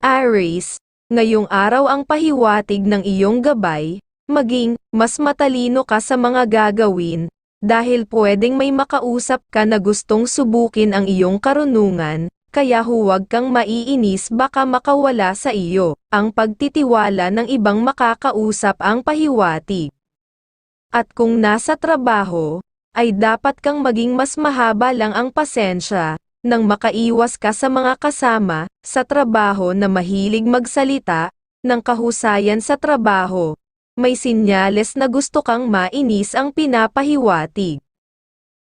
Aries, ngayong araw ang pahiwatig ng iyong gabay, maging, mas matalino ka sa mga gagawin, dahil pwedeng may makausap ka na gustong subukin ang iyong karunungan, kaya huwag kang maiinis baka makawala sa iyo, ang pagtitiwala ng ibang makakausap ang pahiwatig. At kung nasa trabaho, ay dapat kang maging mas mahaba lang ang pasensya, nang makaiwas ka sa mga kasama, sa trabaho na mahilig magsalita, ng kahusayan sa trabaho. May sinyales na gusto kang mainis ang pinapahiwatig.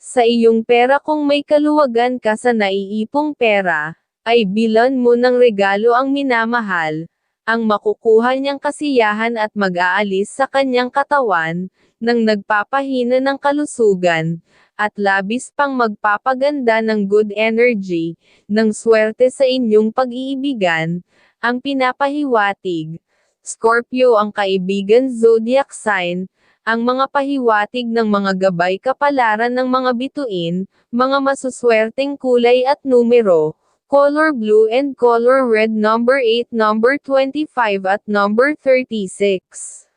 Sa iyong pera kung may kaluwagan ka sa naiipong pera, ay bilan mo ng regalo ang minamahal, ang makukuha niyang kasiyahan at mag-aalis sa kanyang katawan, nang nagpapahina ng kalusugan, at labis pang magpapaganda ng good energy, ng swerte sa inyong pag-iibigan, ang pinapahiwatig. Scorpio ang kaibigan zodiac sign, ang mga pahiwatig ng mga gabay kapalaran ng mga bituin, mga masuswerteng kulay at numero, color blue and color red number 8 number 25 at number 36.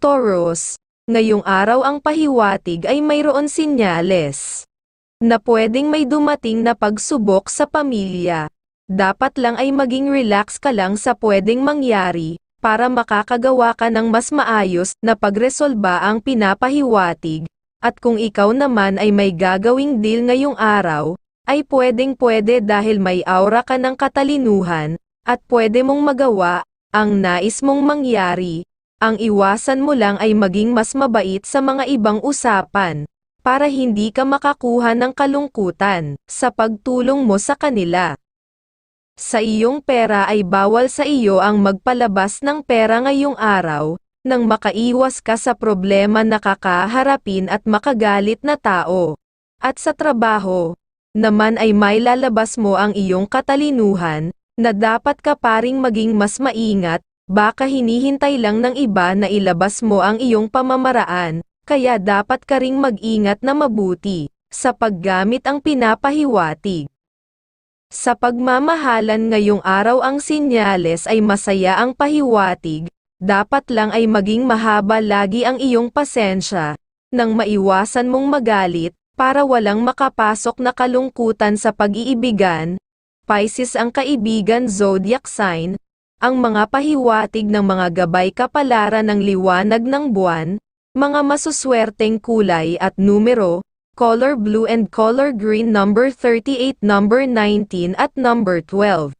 Taurus, ngayong araw ang pahiwatig ay mayroon sinyales na pwedeng may dumating na pagsubok sa pamilya. Dapat lang ay maging relax ka lang sa pwedeng mangyari, para makakagawa ka ng mas maayos na pagresolba ang pinapahiwatig, at kung ikaw naman ay may gagawing deal ngayong araw, ay pwedeng pwede dahil may aura ka ng katalinuhan, at pwede mong magawa, ang nais mong mangyari, ang iwasan mo lang ay maging mas mabait sa mga ibang usapan, para hindi ka makakuha ng kalungkutan, sa pagtulong mo sa kanila. Sa iyong pera ay bawal sa iyo ang magpalabas ng pera ngayong araw, nang makaiwas ka sa problema na kakaharapin at makagalit na tao. At sa trabaho, naman ay may lalabas mo ang iyong katalinuhan, na dapat ka paring maging mas maingat, baka hinihintay lang ng iba na ilabas mo ang iyong pamamaraan, kaya dapat ka ring mag-ingat na mabuti, sa paggamit ang pinapahiwatig. Sa pagmamahalan ngayong araw ang sinyales ay masaya ang pahiwatig, dapat lang ay maging mahaba lagi ang iyong pasensya, nang maiwasan mong magalit, para walang makapasok na kalungkutan sa pag-iibigan. Pisces ang kaibigan zodiac sign, ang mga pahiwatig ng mga gabay kapalaran ng liwanag ng buwan, mga masuswerteng kulay at numero, color blue and color green number 38 number 19 at number 12.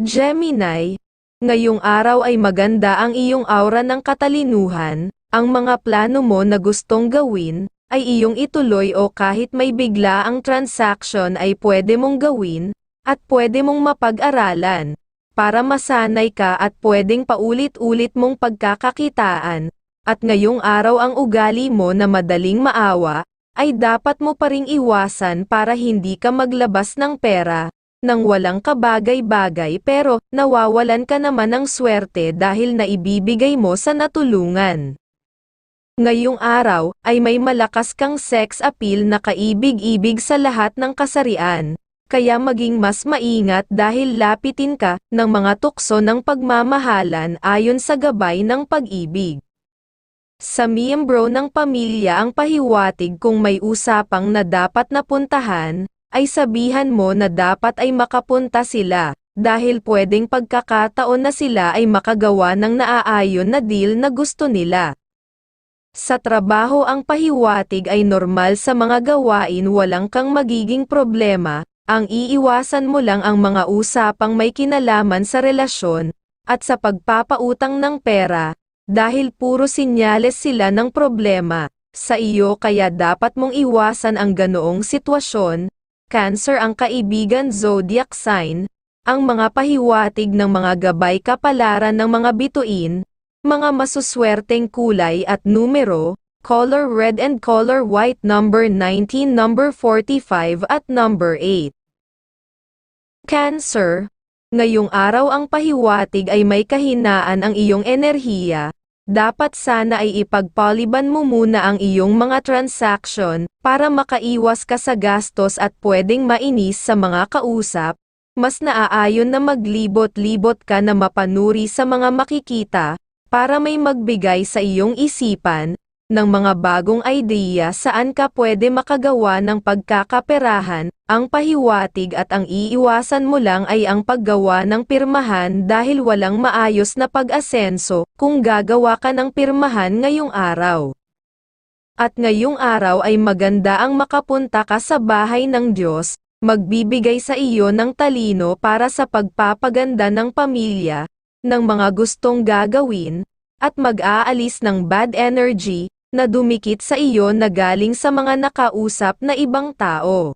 Gemini, ngayong araw ay maganda ang iyong aura ng katalinuhan, ang mga plano mo na gustong gawin, ay iyong ituloy o kahit may bigla ang transaction ay pwede mong gawin, at pwede mong mapag-aralan, para masanay ka at pwedeng paulit-ulit mong pagkakakitaan, at ngayong araw ang ugali mo na madaling maawa, ay dapat mo pa ring iwasan para hindi ka maglabas ng pera, nang walang kabagay-bagay pero nawawalan ka naman ng swerte dahil naibibigay mo sa natulungan. Ngayong araw, ay may malakas kang sex appeal na kaibig-ibig sa lahat ng kasarian, kaya maging mas maingat dahil lapitin ka ng mga tukso ng pagmamahalan ayon sa gabay ng pag-ibig. Sa miyembro ng pamilya ang pahiwatig kung may usapang na dapat napuntahan, ay sabihan mo na dapat ay makapunta sila, dahil pwedeng pagkakataon na sila ay makagawa ng naaayon na deal na gusto nila. Sa trabaho ang pahiwatig ay normal sa mga gawain walang kang magiging problema, ang iiwasan mo lang ang mga usapang may kinalaman sa relasyon, at sa pagpapautang ng pera, dahil puro sinyales sila ng problema, sa iyo kaya dapat mong iwasan ang ganoong sitwasyon, Cancer ang kaibigan zodiac sign, ang mga pahiwatig ng mga gabay kapalaran ng mga bituin, mga masuswerteng kulay at numero, color red and color white number 19 number 45 at number 8. Cancer, ngayong araw ang pahiwatig ay may kahinaan ang iyong enerhiya, dapat sana ay ipagpaliban mo muna ang iyong mga transaction, para makaiwas ka sa gastos at pwedeng mainis sa mga kausap, mas naaayon na maglibot-libot ka na mapanuri sa mga makikita, para may magbigay sa iyong isipan, ng mga bagong ideya saan ka pwede makagawa ng pagkakaperahan, ang pahiwatig at ang iiwasan mo lang ay ang paggawa ng pirmahan dahil walang maayos na pag-asenso kung gagawa ka ng pirmahan ngayong araw. At ngayong araw ay maganda ang makapunta ka sa bahay ng Diyos, magbibigay sa iyo ng talino para sa pagpapaganda ng pamilya, ng mga gustong gagawin, at mag-aalis ng bad energy, na dumikit sa iyo na galing sa mga nakausap na ibang tao.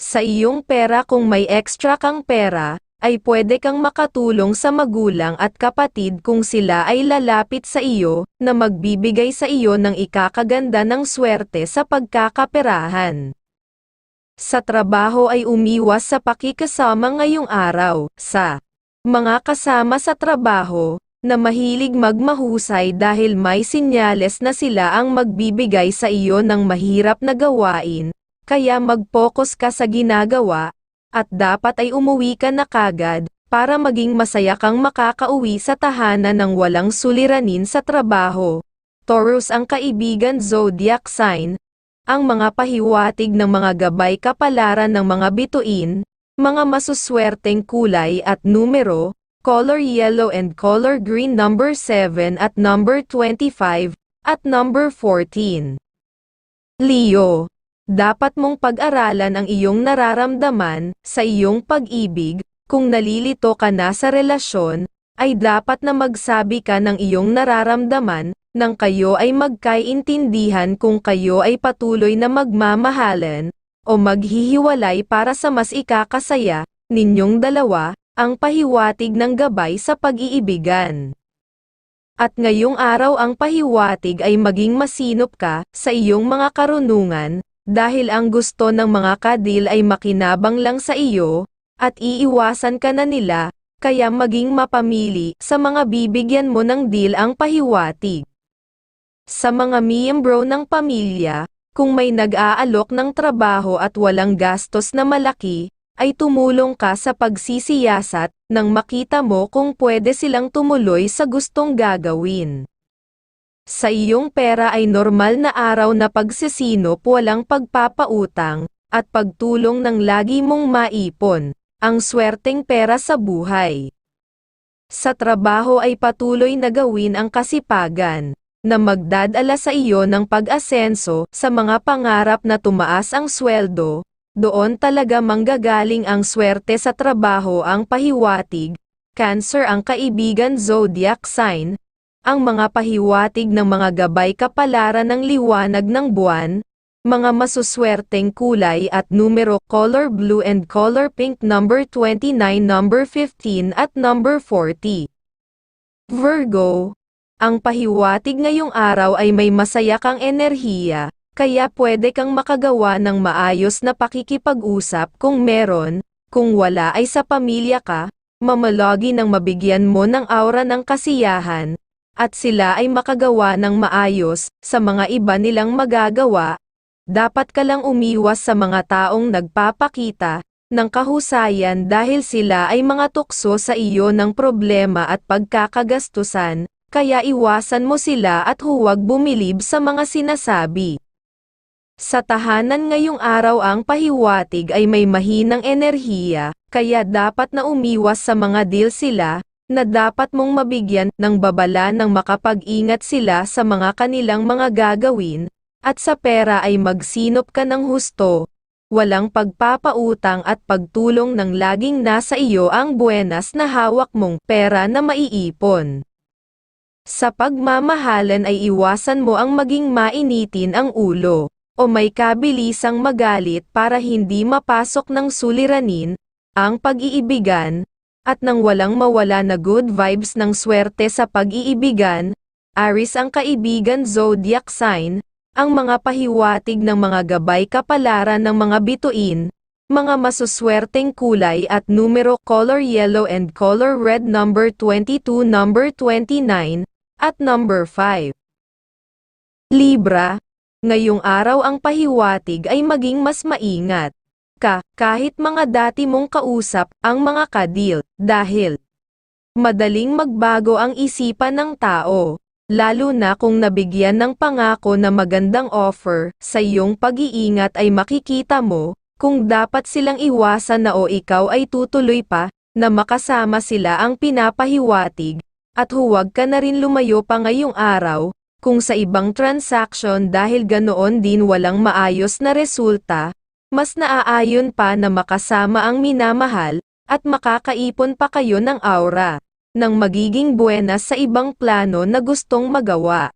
Sa iyong pera kung may extra kang pera, ay pwede kang makatulong sa magulang at kapatid kung sila ay lalapit sa iyo, na magbibigay sa iyo ng ikakaganda ng swerte sa pagkakaperahan. Sa trabaho ay umiwas sa pakikasama ngayong araw, sa mga kasama sa trabaho, na mahilig magmahusay dahil may sinyales na sila ang magbibigay sa iyo ng mahirap na gawain, kaya mag-focus ka sa ginagawa, at dapat ay umuwi ka na kagad, para maging masaya kang makakauwi sa tahanan ng walang suliranin sa trabaho. Taurus ang kaibigan zodiac sign, ang mga pahiwatig ng mga gabay kapalaran ng mga bituin, mga masuswerteng kulay at numero, color yellow and color green number 7 at number 25, at number 14. Leo, dapat mong pag-aralan ang iyong nararamdaman sa iyong pag-ibig, kung nalilito ka na sa relasyon, ay dapat na magsabi ka ng iyong nararamdaman, nang kayo ay magkaintindihan kung kayo ay patuloy na magmamahalan, o maghihiwalay para sa mas ikakasaya, ninyong dalawa, ang pahiwatig ng gabay sa pag-iibigan. At ngayong araw ang pahiwatig ay maging masinop ka sa iyong mga karunungan, dahil ang gusto ng mga kadil ay makinabang lang sa iyo, at iiwasan ka na nila, kaya maging mapamili sa mga bibigyan mo ng deal ang pahiwatig. Sa mga miyembro ng pamilya, kung may nag-aalok ng trabaho at walang gastos na malaki, ay tumulong ka sa pagsisiyasat, nang makita mo kung pwede silang tumuloy sa gustong gagawin. Sa iyong pera ay normal na araw na pagsisinop walang pagpapautang, at pagtulong ng lagi mong maipon, ang swerteng pera sa buhay. Sa trabaho ay patuloy na gawin ang kasipagan, na magdadala sa iyo ng pag-asenso sa mga pangarap na tumaas ang sweldo, doon talaga manggagaling ang swerte sa trabaho ang pahiwatig, Cancer ang kaibigan zodiac sign, ang mga pahiwatig ng mga gabay kapalaran ng liwanag ng buwan, mga masuswerteng kulay at numero color blue and color pink number 29 number 15 at number 40. Virgo, ang pahiwatig ngayong araw ay may masaya kang enerhiya, kaya pwede kang makagawa ng maayos na pakikipag-usap kung meron, kung wala ay sa pamilya ka, mamalogi ng mabigyan mo ng aura ng kasiyahan, at sila ay makagawa ng maayos sa mga iba nilang magagawa. Dapat ka lang umiwas sa mga taong nagpapakita ng kahusayan dahil sila ay mga tukso sa iyo ng problema at pagkakagastusan, kaya iwasan mo sila at huwag bumilib sa mga sinasabi. Sa tahanan ngayong araw ang pahiwatig ay may mahinang enerhiya, kaya dapat na umiwas sa mga deal sila, na dapat mong mabigyan ng babala ng makapag-ingat sila sa mga kanilang mga gagawin, at sa pera ay magsinop ka ng husto, walang pagpapautang at pagtulong ng laging nasa iyo ang buenas na hawak mong pera na maiipon. Sa pagmamahalan ay iwasan mo ang maging mainitin ang ulo o may kabilisang magalit para hindi mapasok ng suliranin, ang pag-iibigan, at nang walang mawala na good vibes ng swerte sa pag-iibigan, Aris ang kaibigan zodiac sign, ang mga pahiwatig ng mga gabay kapalaran ng mga bituin, mga masuswerteng kulay at numero color yellow and color red number 22 number 29, at number 5. Libra, Ngayong araw ang pahiwatig ay maging mas maingat. ka kahit mga dati mong kausap ang mga kadil dahil madaling magbago ang isipan ng tao, lalo na kung nabigyan ng pangako na magandang offer sa iyong pag-iingat ay makikita mo kung dapat silang iwasan na o ikaw ay tutuloy pa na makasama sila ang pinapahiwatig at huwag ka na rin lumayo pa ngayong araw kung sa ibang transaction dahil ganoon din walang maayos na resulta, mas naaayon pa na makasama ang minamahal, at makakaipon pa kayo ng aura, ng magiging buenas sa ibang plano na gustong magawa.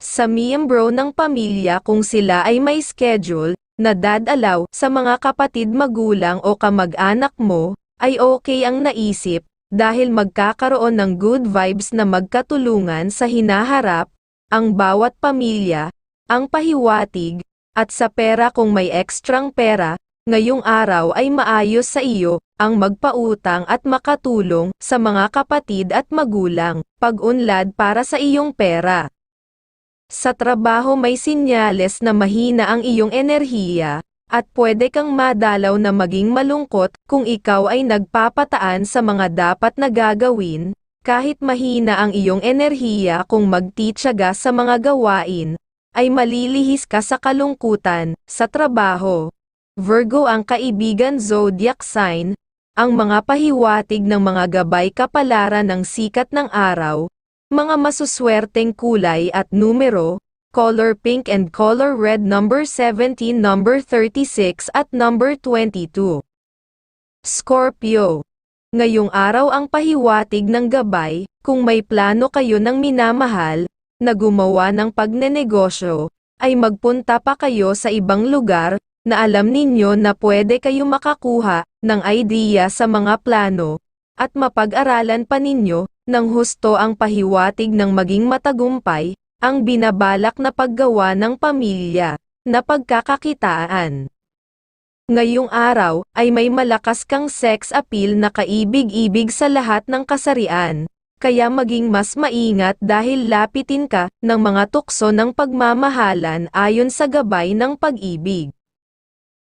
Sa miyembro ng pamilya kung sila ay may schedule, na dadalaw sa mga kapatid magulang o kamag-anak mo, ay okay ang naisip, dahil magkakaroon ng good vibes na magkatulungan sa hinaharap, ang bawat pamilya, ang pahiwatig, at sa pera kung may ekstrang pera, ngayong araw ay maayos sa iyo, ang magpautang at makatulong sa mga kapatid at magulang, pag-unlad para sa iyong pera. Sa trabaho may sinyales na mahina ang iyong enerhiya, at pwede kang madalaw na maging malungkot kung ikaw ay nagpapataan sa mga dapat na gagawin, kahit mahina ang iyong enerhiya kung magtityaga sa mga gawain, ay malilihis ka sa kalungkutan, sa trabaho. Virgo ang kaibigan zodiac sign, ang mga pahiwatig ng mga gabay kapalaran ng sikat ng araw, mga masuswerteng kulay at numero, color pink and color red number 17 number 36 at number 22. Scorpio Ngayong araw ang pahiwatig ng gabay, kung may plano kayo ng minamahal, na gumawa ng pagnenegosyo, ay magpunta pa kayo sa ibang lugar, na alam ninyo na pwede kayo makakuha ng idea sa mga plano, at mapag-aralan pa ninyo, ng husto ang pahiwatig ng maging matagumpay, ang binabalak na paggawa ng pamilya, na pagkakakitaan. Ngayong araw, ay may malakas kang sex appeal na kaibig-ibig sa lahat ng kasarian, kaya maging mas maingat dahil lapitin ka ng mga tukso ng pagmamahalan ayon sa gabay ng pag-ibig.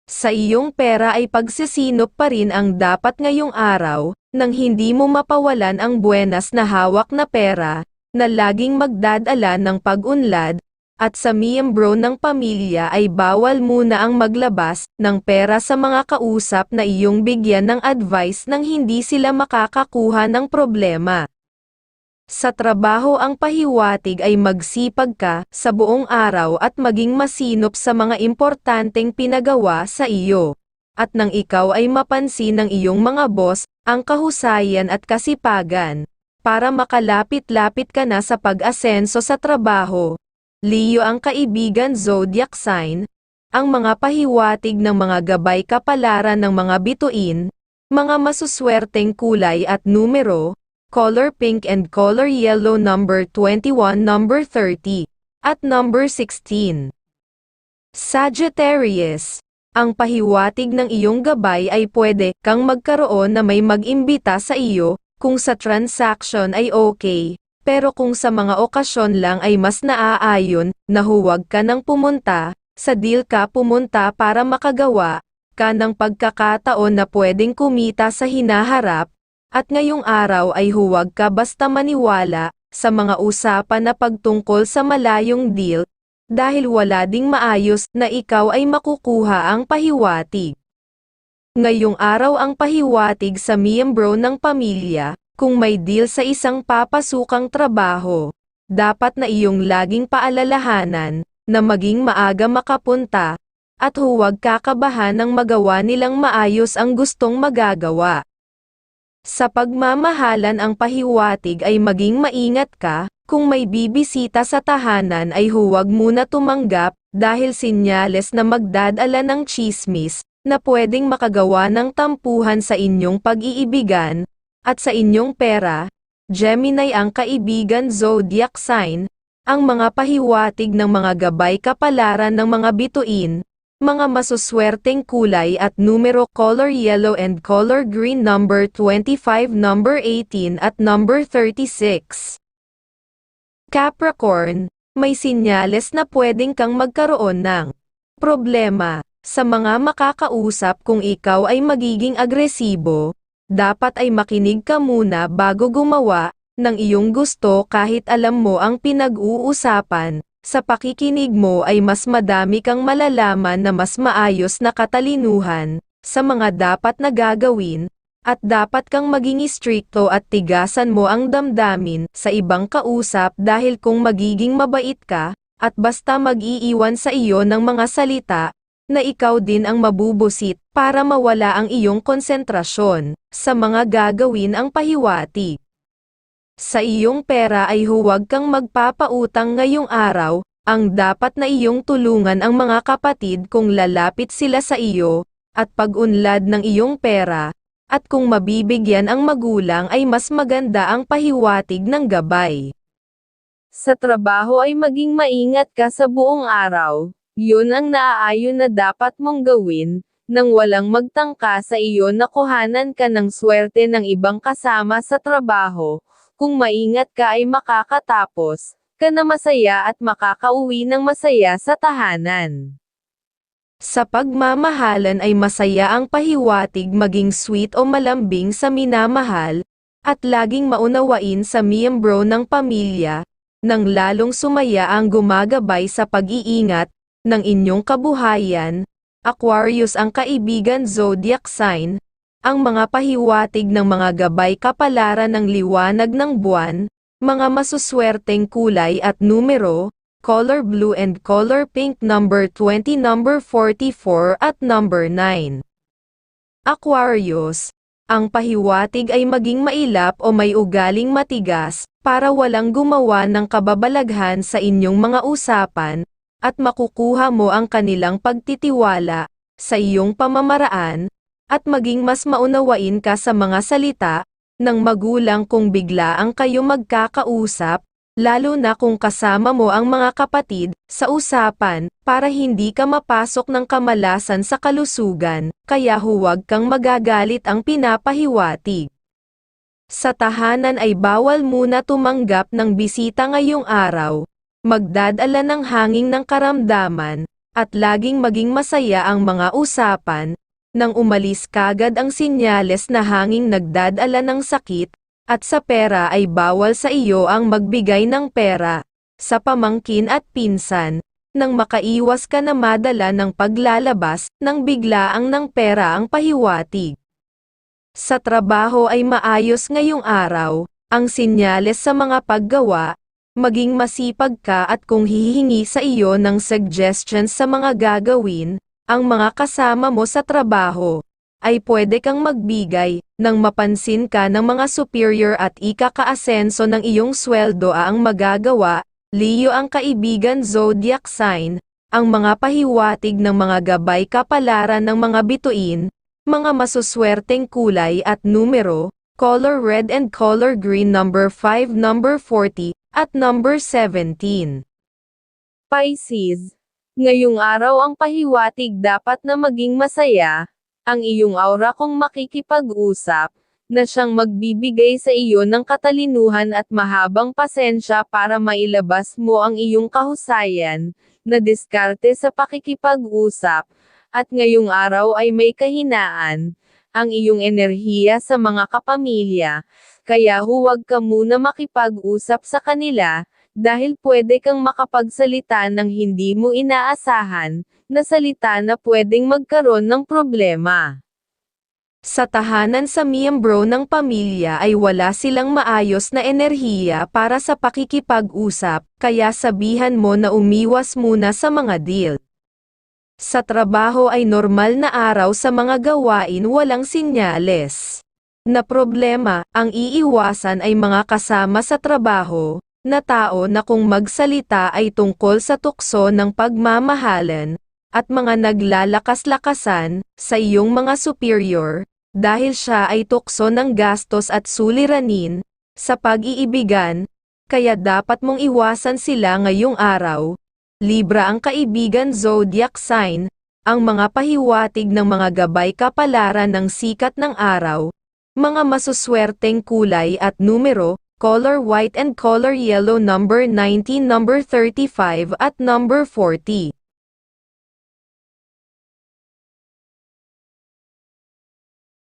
Sa iyong pera ay pagsisinop pa rin ang dapat ngayong araw, nang hindi mo mapawalan ang buenas na hawak na pera, na laging magdadala ng pag-unlad, at sa miyembro ng pamilya ay bawal muna ang maglabas ng pera sa mga kausap na iyong bigyan ng advice nang hindi sila makakakuha ng problema. Sa trabaho ang pahiwatig ay magsipag ka sa buong araw at maging masinop sa mga importanteng pinagawa sa iyo. At nang ikaw ay mapansin ng iyong mga boss, ang kahusayan at kasipagan, para makalapit-lapit ka na sa pag-asenso sa trabaho, Leo ang kaibigan zodiac sign, ang mga pahiwatig ng mga gabay kapalaran ng mga bituin, mga masuswerteng kulay at numero, color pink and color yellow number 21 number 30, at number 16. Sagittarius, ang pahiwatig ng iyong gabay ay pwede kang magkaroon na may mag-imbita sa iyo, kung sa transaction ay okay, pero kung sa mga okasyon lang ay mas naaayon, na huwag ka nang pumunta, sa deal ka pumunta para makagawa, ka ng pagkakataon na pwedeng kumita sa hinaharap, at ngayong araw ay huwag ka basta maniwala, sa mga usapan na pagtungkol sa malayong deal, dahil wala ding maayos na ikaw ay makukuha ang pahiwatig. Ngayong araw ang pahiwatig sa miyembro ng pamilya, kung may deal sa isang papasukang trabaho, dapat na iyong laging paalalahanan, na maging maaga makapunta, at huwag kakabahan ng magawa nilang maayos ang gustong magagawa. Sa pagmamahalan ang pahiwatig ay maging maingat ka, kung may bibisita sa tahanan ay huwag muna tumanggap, dahil sinyales na magdadala ng chismis, na pwedeng makagawa ng tampuhan sa inyong pag-iibigan, at sa inyong pera, Gemini ang kaibigan zodiac sign, ang mga pahiwatig ng mga gabay kapalaran ng mga bituin, mga masuswerteng kulay at numero color yellow and color green number 25 number 18 at number 36. Capricorn, may sinyales na pwedeng kang magkaroon ng problema Sa mga makakausap kung ikaw ay magiging agresibo, dapat ay makinig ka muna bago gumawa ng iyong gusto kahit alam mo ang pinag-uusapan. Sa pakikinig mo ay mas madami kang malalaman na mas maayos na katalinuhan sa mga dapat na gagawin, at dapat kang maging istrikto at tigasan mo ang damdamin sa ibang kausap dahil kung magiging mabait ka, at basta mag-iiwan sa iyo ng mga salita, na ikaw din ang mabubusit para mawala ang iyong konsentrasyon sa mga gagawin ang pahiwatig. Sa iyong pera ay huwag kang magpapautang ngayong araw, ang dapat na iyong tulungan ang mga kapatid kung lalapit sila sa iyo, at pag-unlad ng iyong pera, at kung mabibigyan ang magulang ay mas maganda ang pahiwatig ng gabay. Sa trabaho ay maging maingat ka sa buong araw, yun ang naaayon na dapat mong gawin, nang walang magtangka sa iyo na kuhanan ka ng swerte ng ibang kasama sa trabaho, kung maingat ka ay makakatapos, ka na masaya at makakauwi ng masaya sa tahanan. Sa pagmamahalan ay masaya ang pahiwatig maging sweet o malambing sa minamahal, at laging maunawain sa miyembro ng pamilya, nang lalong sumaya ang gumagabay sa pag-iingat ng inyong kabuhayan. Aquarius ang kaibigan zodiac sign, ang mga pahiwatig ng mga gabay kapalaran ng liwanag ng buwan, mga masuswerteng kulay at numero, color blue and color pink number 20 number 44 at number 9. Aquarius, ang pahiwatig ay maging mailap o may ugaling matigas, para walang gumawa ng kababalaghan sa inyong mga usapan, at makukuha mo ang kanilang pagtitiwala, sa iyong pamamaraan, at maging mas maunawain ka sa mga salita, ng magulang kung biglaang kayo magkakausap, lalo na kung kasama mo ang mga kapatid, sa usapan, para hindi ka mapasok ng kamalasan sa kalusugan, kaya huwag kang magagalit ang pinapahiwatig. Sa tahanan ay bawal muna tumanggap ng bisita ngayong araw, magdadala ng hanging ng karamdaman, at laging maging masaya ang mga usapan, nang umalis kagad ang sinyales na hanging nagdadala ng sakit, at sa pera ay bawal sa iyo ang magbigay ng pera, sa pamangkin at pinsan, nang makaiwas ka na madala ng paglalabas, nang biglaang ng pera ang pahiwatig. Sa trabaho ay maayos ngayong araw, ang sinyales sa mga paggawa, maging masipag ka at kung hihingi sa iyo ng suggestions sa mga gagawin, ang mga kasama mo sa trabaho, ay pwede kang magbigay, nang mapansin ka ng mga superior at ikakaasenso ng iyong sweldo. Ang magagawa, Leo ang kaibigan zodiac sign, ang mga pahiwatig ng mga gabay kapalaran ng mga bituin, mga masuswerteng kulay at numero, color red and color green number 5 number 40, at number 17. Pisces Ngayong araw ang pahiwatig dapat na maging masaya, ang iyong aura kung makikipag-usap, na siyang magbibigay sa iyo ng katalinuhan at mahabang pasensya para mailabas mo ang iyong kahusayan, na diskarte sa pakikipag-usap, at ngayong araw ay may kahinaan, ang iyong enerhiya sa mga kapamilya, kaya huwag ka muna makipag-usap sa kanila, dahil pwede kang makapagsalita ng hindi mo inaasahan, na salita na pwedeng magkaroon ng problema. Sa tahanan sa miyembro ng pamilya ay wala silang maayos na enerhiya para sa pakikipag-usap, kaya sabihan mo na umiwas muna sa mga deal. Sa trabaho ay normal na araw sa mga gawain walang sinyales. Na problema, ang iiwasan ay mga kasama sa trabaho, na tao na kung magsalita ay tungkol sa tukso ng pagmamahalan, at mga naglalakas-lakasan, sa iyong mga superior, dahil siya ay tukso ng gastos at suliranin, sa pag-iibigan, kaya dapat mong iwasan sila ngayong araw. Libra ang kaibigan zodiac sign, ang mga pahiwatig ng mga gabay kapalaran ng sikat ng araw, mga masuswerteng kulay at numero, color white and color yellow number 19 number 35 at number 40.